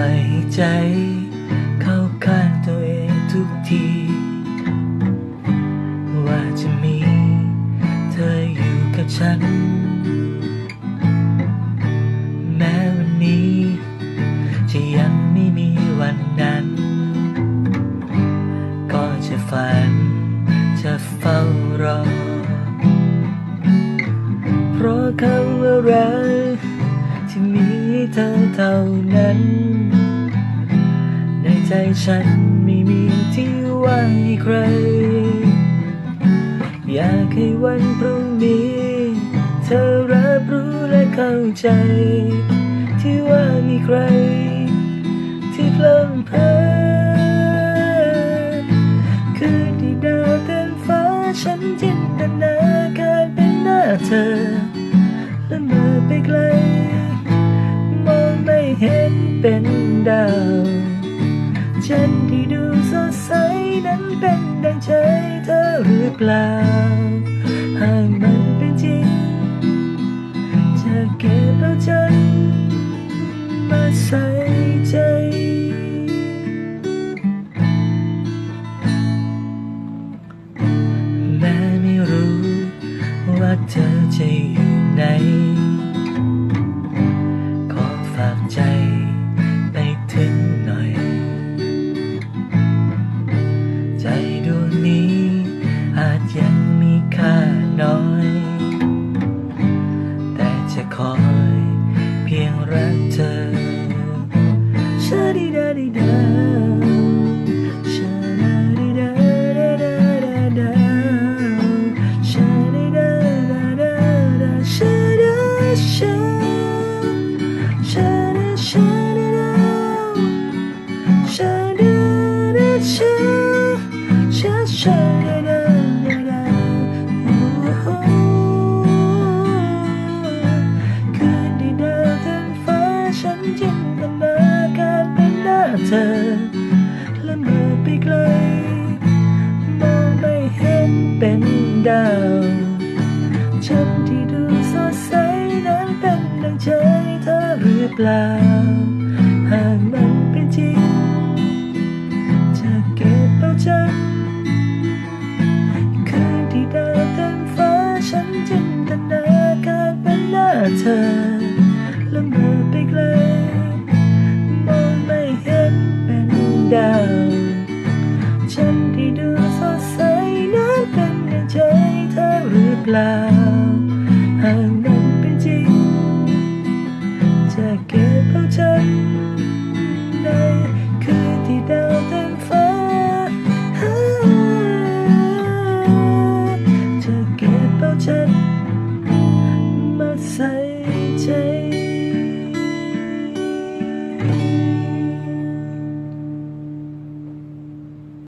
ล่อยใจ เข้าข้างตัวเองทุกที ว่าจะมี เธออยู่กับฉัน แม้วันนี้ จะยังไม่มีวันนั้น ก็จะฝัน จะเฝ้ารอ เพราะคำว่ารักที่มี เธอเท่านั้น ในใจฉันไม่มีที่ว่างให้ใคร อยากให้วันพรุ่งนี้ เธอรับรู้และเข้าใจ ที่ว่ามีใคร ที่เพลิงเพลินคือที่ดาวเต็มฟ้าฉันจินตนาการเป็นหน้าเธอ เห็นเป็นดาว ฉันที่ดูสดใสนั้นเป็นดังใจเธอหรือเปล่า หากมันเป็นจริง จะเก็บเอาฉันมาใส่ใจแม้ไม่รู้ว่าเธอจะอยู่ไหน น้อย แต่จะคอยเพียงรักเธอชาดิดาดิดาชาดาดิดาดาดาดาดาชาดิดาดาดาดาชาดาชาชาดาชาดา Sha da da sha sha sha da da ใจเธอหรือเปล่า หากมันเป็นจริง จะเก็บเอาฉันคืนที่ดาวเต็มฟ้าฉันจินตนาการเป็นหน้าเธอและเมื่อไปไกลมองไม่เห็นเป็นดาวฉันที่ดูสดใสนั้นเป็นใจเธอหรือเปล่า